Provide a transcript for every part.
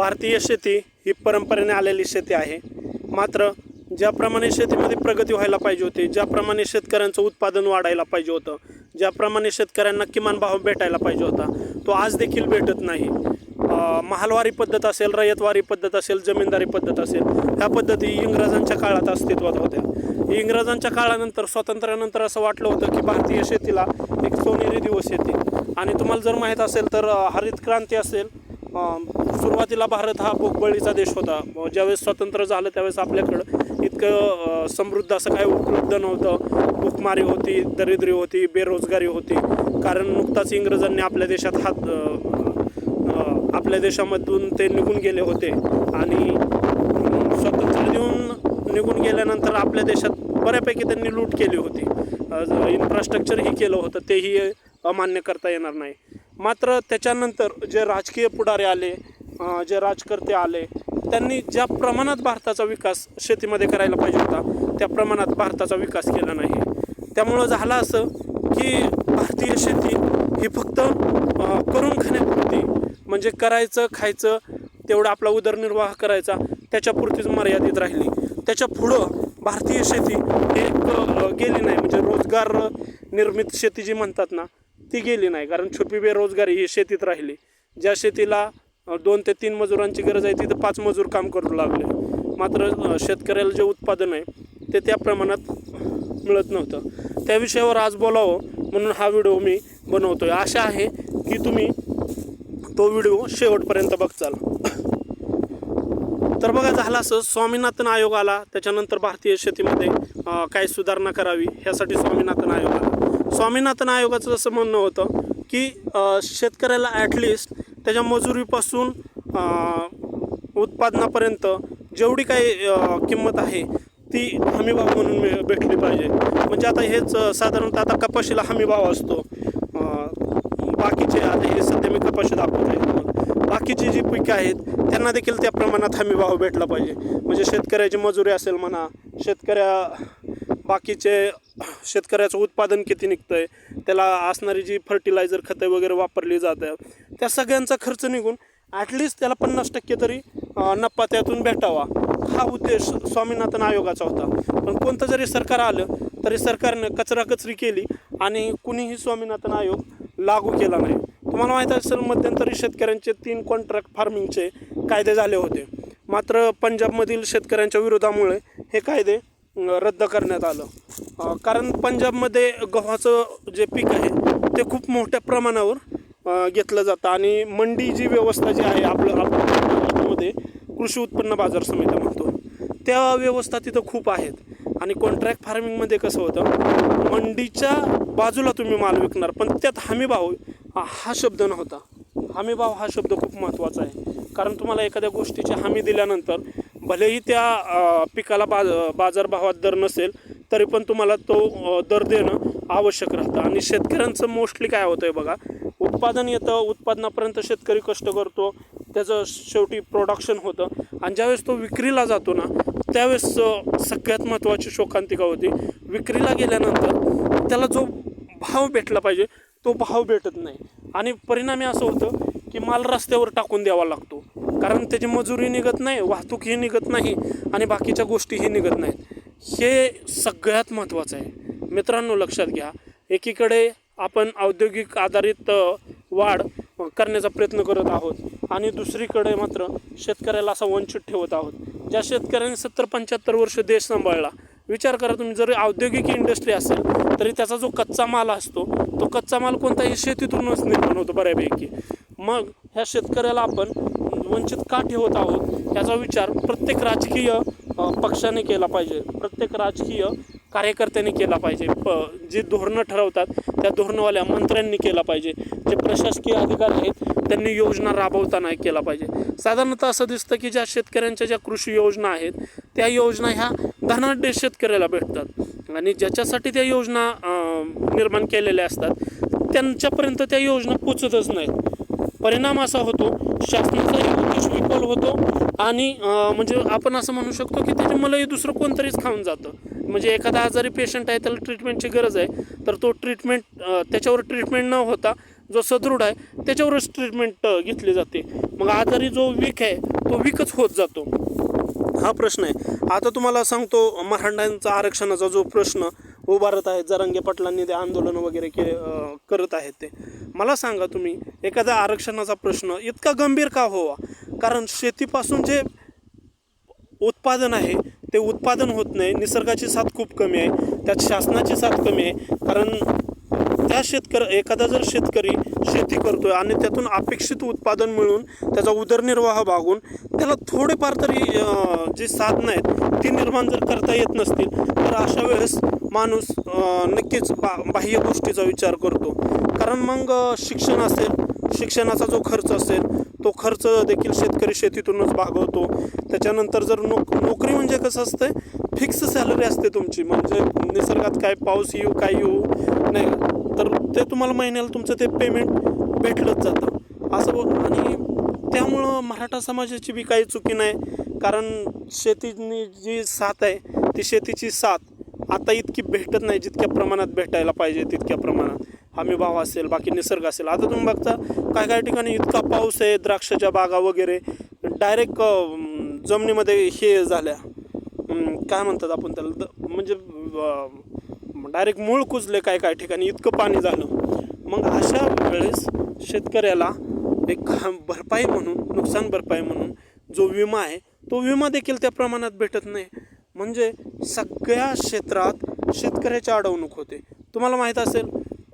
भारतीय शेती ही परंपरेने आलेली शेती आहे. मात्र ज्याप्रमाणे शेतीमध्ये प्रगती व्हायला पाहिजे होती ज्याप्रमाणे शेतकऱ्यांचं उत्पादन वाढायला पाहिजे होतं ज्याप्रमाणे शेतकऱ्यांना किमान भाव भेटायला पाहिजे होता तो आज देखील भेटत नाही. महालवारी पद्धत असेल रयतवारी पद्धत असेल जमीनदारी पद्धत असेल ह्या पद्धती इंग्रजांच्या काळात अस्तित्वात होत्या. इंग्रजांच्या काळानंतर स्वातंत्र्यानंतर असं वाटलं होतं की भारतीय शेतीला एक सोनेरी दिवस येतील. आणि तुम्हाला जर माहीत असेल तर हरित क्रांती असेल सुरुवातीला भारत हा भोगबळीचा देश होता. ज्यावेळेस स्वतंत्र झालं त्यावेळेस आपल्याकडं इतकं समृद्ध असं काही उपलब्ध नव्हतं. भूकमारी होती दरिद्री होती बेरोजगारी होती. कारण नुकताच इंग्रजांनी आपल्या देशात हात आपल्या देशामधून ते निघून गेले होते. आणि स्वतंत्र स्वातंत्र्य देऊन निघून गेल्यानंतर आपल्या देशात बऱ्यापैकी त्यांनी लूट केली होती. इन्फ्रास्ट्रक्चरही केलं होतं तेही अमान्य करता येणार नाही. मात्र त्याच्यानंतर जे राजकीय पुढारे आले जे राजकर्ते आले त्यांनी ज्या प्रमाणात भारताचा विकास शेतीमध्ये करायला पाहिजे होता त्या प्रमाणात भारताचा विकास केला नाही. त्यामुळं झालं असं की भारतीय शेती ही फक्त करून खाण्यापुरती म्हणजे करायचं खायचं तेवढं आपला उदरनिर्वाह करायचा त्याच्यापुरतीच मर्यादित राहिली. त्याच्या पुढं भारतीय शेती हे एक गेली नाही म्हणजे रोजगार निर्मित शेती जी म्हणतात ना ती गेली नाही कारण छुपी बेरोजगारी ही शेतीत राहिली. ज्या शेतीला दोन ते तीन मजुरांची गरज आहे तिथं पाच मजूर काम करू लागले. मात्र शेतकऱ्याला जे उत्पादन आहे ते त्या प्रमाणात मिळत नव्हतं. त्या विषयावर आज बोलावं म्हणून हा व्हिडिओ मी बनवतो आहे आशा आहे की तुम्ही तो व्हिडिओ शेवटपर्यंत बघचाल तर बघा झालं असं स्वामीनाथन आयोग आला. त्याच्यानंतर भारतीय शेतीमध्ये काय सुधारणा करावी ह्यासाठी स्वामीनाथन आयोग आला. स्वामीनाथन आयोगाचं असं म्हणणं होतं की शेतकऱ्याला ॲटलिस्ट त्याच्या मजुरीपासून उत्पादनापर्यंत जेवढी काही किंमत आहे ती हमीभाव म्हणून मिळ- भेटली पाहिजे. म्हणजे आता हेच साधारणतः आता कपाशीला हमीभाव असतो. बाकीचे आता हे सध्या मी कपाशी दाखवत आहे बाकीची जी पिकं आहेत त्यांना देखील त्या प्रमाणात हमीभाव भेटला पाहिजे. म्हणजे शेतकऱ्याची मजुरी असेल म्हणा शेतकऱ्या बाकीचे शेतकऱ्याचं उत्पादन किती निघतं आहे त्याला असणारी जी फर्टिलायझर खतं वगैरे वापरली जात आहे त्या सगळ्यांचा खर्च निघून ॲटलिस्ट त्याला पन्नास टक्के तरी नफा त्यातून भेटावा. हा उद्देश स्वामीनाथन आयोगाचा होता. पण कोणतं जरी सरकार आलं तरी सरकारनं कचरा कचरी केली आणि कुणीही स्वामीनाथन आयोग लागू केला नाही. तुम्हाला माहीत असेल मध्यंतरी शेतकऱ्यांचे तीन कॉन्ट्रॅक्ट फार्मिंगचे कायदे झाले होते. मात्र पंजाबमधील शेतकऱ्यांच्या विरोधामुळे हे कायदे रद्द करण्यात आलं. कारण पंजाबमध्ये गव्हाचं जे पीक आहे ते खूप मोठ्या प्रमाणावर घेतलं जातं. आणि मंडी जी व्यवस्था जी आहे आपलं आपल्यामध्ये कृषी उत्पन्न बाजार समिती म्हणतो त्या व्यवस्था तिथं खूप आहेत. आणि कॉन्ट्रॅक्ट फार्मिंगमध्ये कसं होतं मंडीच्या बाजूला तुम्ही माल विकणार पण त्यात हमीभाव हा- शब्द नव्हता. हमीभाव हा शब्द खूप महत्त्वाचा आहे. कारण तुम्हाला एखाद्या गोष्टीची हमी दिल्यानंतर भलेही त्या पिकाला बाज बाजारभावात दर नसेल तरी पण तुम्हाला तो दर देणं आवश्यक राहतं. आणि शेतकऱ्यांचं मोस्टली काय होतं आहे बघा उत्पादन येतं उत्पादनापर्यंत शेतकरी कष्ट करतो त्याचं शेवटी प्रोडक्शन होतं. आणि ज्यावेळेस तो विक्रीला जातो ना त्यावेळेस सगळ्यात महत्त्वाची शोकांतिका होती. विक्रीला गेल्यानंतर त्याला जो भाव भेटला पाहिजे तो भाव भेटत नाही. आणि परिणामी असं होतं की माल रस्त्यावर टाकून द्यावा लागतो. कारण त्याची मजुरी निघत नाही वाहतूकही निघत नाही आणि बाकीच्या गोष्टीही निघत नाहीत. हे सगळ्यात महत्त्वाचं आहे. मित्रांनो लक्षात घ्या. एकीकडे आपण औद्योगिक आधारित वाढ करण्याचा प्रयत्न करत आहोत आणि दुसरीकडे मात्र शेतकऱ्याला असा वंचित ठेवत आहोत. ज्या शेतकऱ्याने सत्तर पंच्याहत्तर वर्ष देश सांभाळला विचार करा तुम्ही जर औद्योगिक इंडस्ट्री असेल तरी त्याचा जो कच्चा माल असतो तो कच्चा माल कोणताही शेतीतूनच निर्माण होतो बऱ्यापैकी. मग ह्या शेतकऱ्याला आपण वंचित का ठेवत आहोत याचा विचार प्रत्येक राजकीय पक्षाने केला पाहिजे. प्रत्येक राजकीय कार्यकर्त्यांनी केला पाहिजे. प जी धोरणं ठरवतात त्या धोरणवाल्या मंत्र्यांनी केला पाहिजे. जे प्रशासकीय अधिकारी आहेत त्यांनी योजना राबवताना केला पाहिजे. साधारणतः असं दिसतं की ज्या शेतकऱ्यांच्या ज्या कृषी योजना आहेत त्या योजना ह्या धनाढ्य शेतकऱ्याला भेटतात. आणि ज्याच्यासाठी त्या योजना निर्माण केलेल्या असतात त्यांच्यापर्यंत त्या योजना पोचतच नाहीत. परिणाम असा होतो शासनाचाही उद्देश विफल होतो. आणि म्हणजे आपण असं म्हणू शकतो की त्याची मलाही दुसरं कोणतरीच खाऊन जातं. म्हणजे एखादा आजारी पेशंट आहे त्याला ट्रीटमेंटची गरज आहे तर तो ट्रीटमेंट त्याच्यावर ट्रीटमेंट न होता जो सदृढ आहे त्याच्यावरच ट्रीटमेंट घेतली जाते. मग आजारी जो वीक आहे तो वीकच होत जातो. हा प्रश्न आहे. आता तुम्हाला सांगतो मराठ्यांचा आरक्षणाचा जो प्रश्न उभारत आहे जरांगे पाटलांनी ते आंदोलन वगैरे के करत आहेत ते. मला सांगा तुम्ही एखाद्या आरक्षणाचा प्रश्न इतका गंभीर का होवा कारण शेतीपासून जे उत्पादन आहे ते उत्पादन होत नाही. निसर्गाची साथ खूप कमी आहे. त्यात शासनाची साथ कमी आहे. कारण त्या शेतकरी एखादा जर शेतकरी शेती करतो आहे आणि त्यातून अपेक्षित उत्पादन मिळून त्याचा उदरनिर्वाह भागून त्याला थोडेफार तरी जी साधनं आहेत ती निर्माण जर करता येत नसतील तर अशा वेळेस माणूस नक्कीच बा बाह्य गोष्टीचा विचार करतो. कारण मग शिक्षण असेल शिक्षणाचा जो खर्च असेल तो खर्च देखील शेतकरी शेतीतूनच भागवतो. त्याच्यानंतर जर नोक नोकरी म्हणजे कसं असतं फिक्स सॅलरी असते तुमची. म्हणजे निसर्गात काय पाऊस येऊ काय येऊ नाही. तर ते तुम्हाला महिन्याला तुमचं ते पेमेंट भेटलंच जातं. असं बघ. आणि त्यामुळं मराठा समाजाची बी काही चुकी नाही. कारण शेतीनी जी साथ आहे ती शेतीची साथ आता इतकी भेटत नाही जितक्या प्रमाणात भेटायला पाहिजे तितक्या प्रमाणात. हमीभाव असेल बाकी निसर्ग असेल. आता तुम्ही बघता काय काय ठिकाणी इतका पाऊस आहे द्राक्षाच्या बागा वगैरे. डायरेक्ट जमिनीमध्ये हे झाल्या. काय म्हणतात आपण त्याला? द- म्हणजे डायरेक्ट मूळ कुजले काय काय ठिकाणी. इतकं पाणी झालं. मग अशा वेळेस शेतकऱ्याला एक भरपाई म्हणून नुकसान भरपाई म्हणून जो विमा आहे तो विमा देखील त्या प्रमाणात भेटत नाही. म्हणजे सगळ्या क्षेत्रात शेतकऱ्याची अडवणूक होते. तुम्हाला माहीत असेल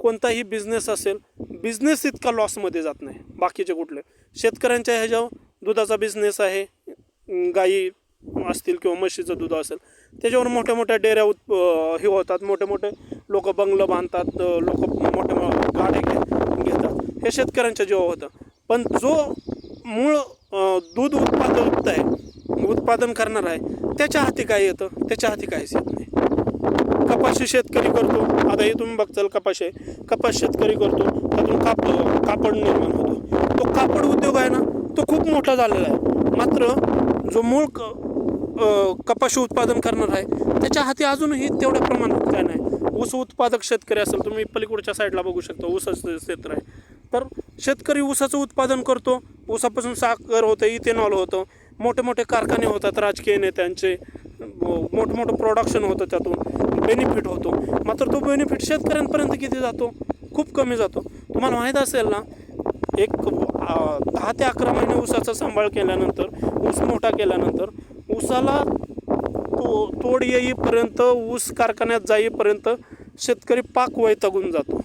कोणताही बिझनेस असेल बिझनेस इतका लॉसमध्ये जात नाही बाकीचे कुठले. शेतकऱ्यांच्या ह्याच्यावर दुधाचा बिझनेस आहे गाई असतील किंवा म्हशीचं दूध असेल त्याच्यावर मोठ्या मोठ्या डेऱ्या उत् हे होतात. मोठे मोठे लोक बंगलं बांधतात लोक मोठ्या गाड्या घे घेतात. हे शेतकऱ्यांच्या जेव्हा होतं. पण जो मूळ दूध उत्पादक आहे उत्पादन करणार आहे त्याच्या हाती काय येतं? त्याच्या हाती काहीच येतं कपाशी शेतकरी करतो. आता हे तुम्ही बघताल कपाशी. आहे कपास शेतकरी करतो. त्यातून काप कापड निर्माण होतो. तो कापड उद्योग आहे ना तो खूप मोठा झालेला आहे. मात्र जो मूळ क कपाशी उत्पादन करणार आहे त्याच्या हाती अजूनही तेवढ्या प्रमाणात काय नाही. ऊस उत्पादक शेतकरी असेल तुम्ही पलीकडच्या साईडला बघू शकता ऊसाचं क्षेत्र आहे. तर शेतकरी ऊसाचं उत्पादन करतो. ऊसापासून साखर होतं इथेनॉल होतं. मोठे मोठे कारखाने होतात राजकीय नेत्यांचे. मोठं मोठं प्रोडक्शन होतं त्यातून. बेनिफिट होतो. मात्र तो बेनिफिट शेतकऱ्यांपर्यंत किती जातो? खूप कमी जातो. तुम्हाला माहीत असेल ना एक दहा ते अकरा महिने ऊसाचा सांभाळ केल्यानंतर ऊस मोठा केल्यानंतर ऊसाला तो तोड येईपर्यंत ऊस कारखान्यात जाईपर्यंत शेतकरी पाक वैतागून जातो.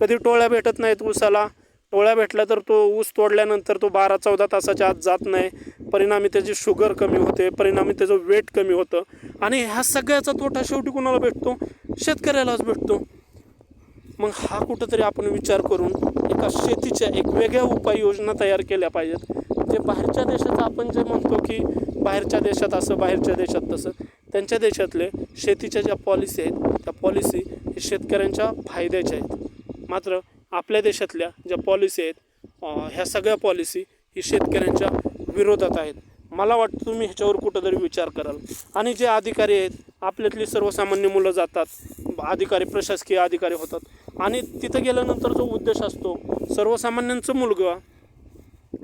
कधी टोळ्या भेटत नाहीत ऊसाला. टोळ्या भेटल्या तर तो ऊस तोडल्यानंतर तो बारा चौदा तासाच्या आत जात नाही. परिणामी त्याची शुगर कमी होते. परिणामी त्याचं वेट कमी होतं. आणि ह्या सगळ्याचा तोटा शेवटी कुणाला भेटतो? शेतकऱ्यालाच भेटतो. मग हा कुठंतरी आपण विचार करून एका शेतीच्या एक वेगळ्या उपाययोजना तयार केल्या पाहिजेत. जे बाहेरच्या देशाचं आपण जे म्हणतो की बाहेरच्या देशात असं बाहेरच्या देशात तसं त्यांच्या देशातले शेतीच्या ज्या पॉलिसी आहेत त्या पॉलिसी हे शेतकऱ्यांच्या फायद्याच्या आहेत. मात्र आपल्या देशातल्या ज्या पॉलिसी आहेत ह्या सगळ्या पॉलिसी ही शेतकऱ्यांच्या विरोधात आहेत. मला वाटतं तुम्ही ह्याच्यावर कुठंतरी विचार कराल. आणि जे अधिकारी आहेत आपल्यातली सर्वसामान्य मुलं जातात अधिकारी प्रशासकीय अधिकारी होतात. आणि तिथं गेल्यानंतर जो उद्देश असतो सर्वसामान्यांचं मुलगा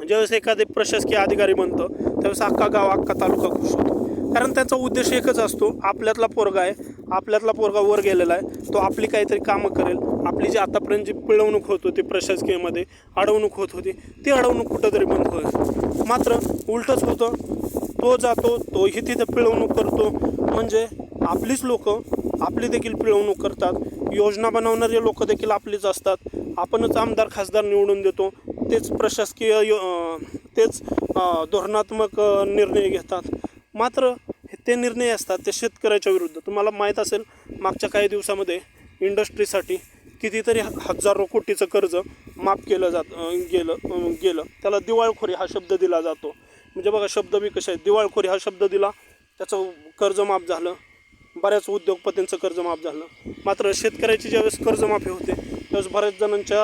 ज्यावेळेस एखादे प्रशासकीय अधिकारी बनतं त्यावेळेस अख्खा गाव अख्खा तालुका खुश होतो. कारण त्यांचा उद्देश एकच असतो आपल्यातला पोरगा आहे आपल्यातला पोरगा वर गेलेला आहे तो आपली काहीतरी कामं करेल आपली जी आतापर्यंत जी पिळवणूक होत होती प्रशासकीयमध्ये अडवणूक होत होती ती अडवणूक कुठंतरी बंद होईल. मात्र उलटच होतं तो जातो तोही तिथं पिळवणूक करतो. म्हणजे आपलीच लोक आपली देखील पिळवणूक करतात. योजना बनवणारे लोक देखील आपलीच असतात. आपणच आमदार खासदार निवडून देतो. तेच प्रशासकीय यो- तेच धोरणात्मक निर्णय घेतात. मात्र हे ते निर्णय असतात ते शेतकऱ्याच्या विरुद्ध. तुम्हाला माहीत असेल मागच्या काही दिवसामध्ये इंडस्ट्रीसाठी कितीतरी हजारो कोटीचं कर्ज माफ केलं जात गेलं गेलं. त्याला दिवाळखोरी हा शब्द दिला जातो. म्हणजे बघा शब्द मी कसे आहेत. दिवाळखोरी हा शब्द दिला त्याचं कर्ज माफ झालं. बऱ्याच उद्योगपतींचं कर्ज माफ झालं. मात्र शेतकऱ्याची ज्यावेळेस कर्जमाफी होते त्यावेळेस बऱ्याच जणांच्या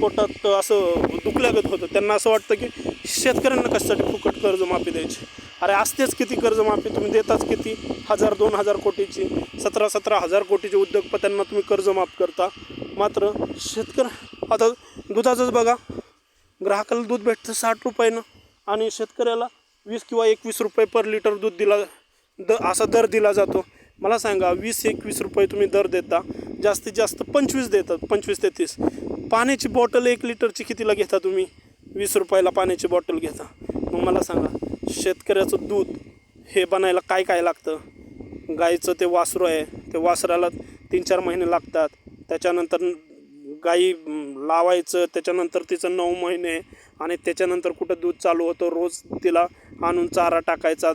पोटात असं दुखल्यागत होतं. त्यांना असं वाटतं की शेतकऱ्यांना कशासाठी फुकट कर्जमाफी द्यायची? अरे असतेच किती कर्जमाफी तुम्ही देताच किती? हजार दोन हजार कोटीची सतरा सतरा हजार कोटीचे उद्योगपत्यांना तुम्ही कर्ज माफ करता. मात्र शेतकरी आता दुधाचंच बघा ग्राहकाला दूध भेटतं साठ रुपयानं आणि शेतकऱ्याला वीस किंवा एकवीस रुपये पर लिटर दूध दिला द असा दर दिला जातो. मला सांगा वीस एकवीस रुपये तुम्ही दर देता जास्तीत जास्त पंचवीस देतात पंचवीस ते तीस. पाण्याची बॉटल एक लिटरची कितीला घेता तुम्ही? वीस रुपयाला पाण्याची बॉटल घेता. मग मला सांगा शेतकऱ्याचं दूध हे बनायला काय काय लागतं? गाईचं ते वासरू आहे ते वासराला तीन चार महिने लागतात. त्याच्यानंतर गाई लावायचं त्याच्यानंतर तिचं नऊ महिने आणि त्याच्यानंतर कुठं दूध चालू होतं रोज तिला आणून चारा टाकायचा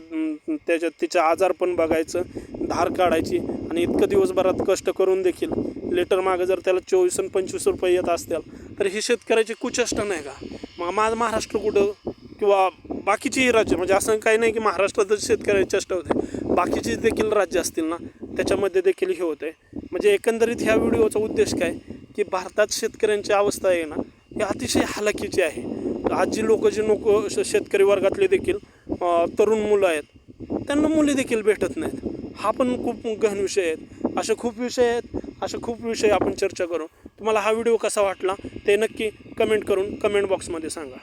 त्याच्यात तिचं आजार पण बघायचं धार काढायची आणि इतकं दिवसभरात कष्ट करून देखील लिटर मागं जर त्याला चोवीस आणि पंचवीस रुपये येत असतील तर ही शेतकऱ्याची कुचष्ट नाही का? मग माझं महाराष्ट्र कुठं किंवा बाकीची राज्य म्हणजे असं काही नाही की महाराष्ट्रातच शेतकऱ्याची चष्ट होते बाकीची देखील राज्य असतील ना त्याच्यामध्ये देखील हे होते. म्हणजे एकंदरीत ह्या व्हिडिओचा उद्देश काय? की भारतात शेतकऱ्यांची अवस्था आहे ना ही अतिशय हलाखीची आहे. आज जी लोक जी लोक शेतकरी वर्गातले देखील तरुण मुलं आहेत त्यांना मुली देखील भेटत नाहीत. हा पण खूप गहन विषय आहेत असे खूप विषय आहेत असे खूप विषय आपण चर्चा करू. तुम्हाला हा व्हिडिओ कसा वाटला ते नक्की कमेंट करून कमेंट बॉक्समध्ये सांगा.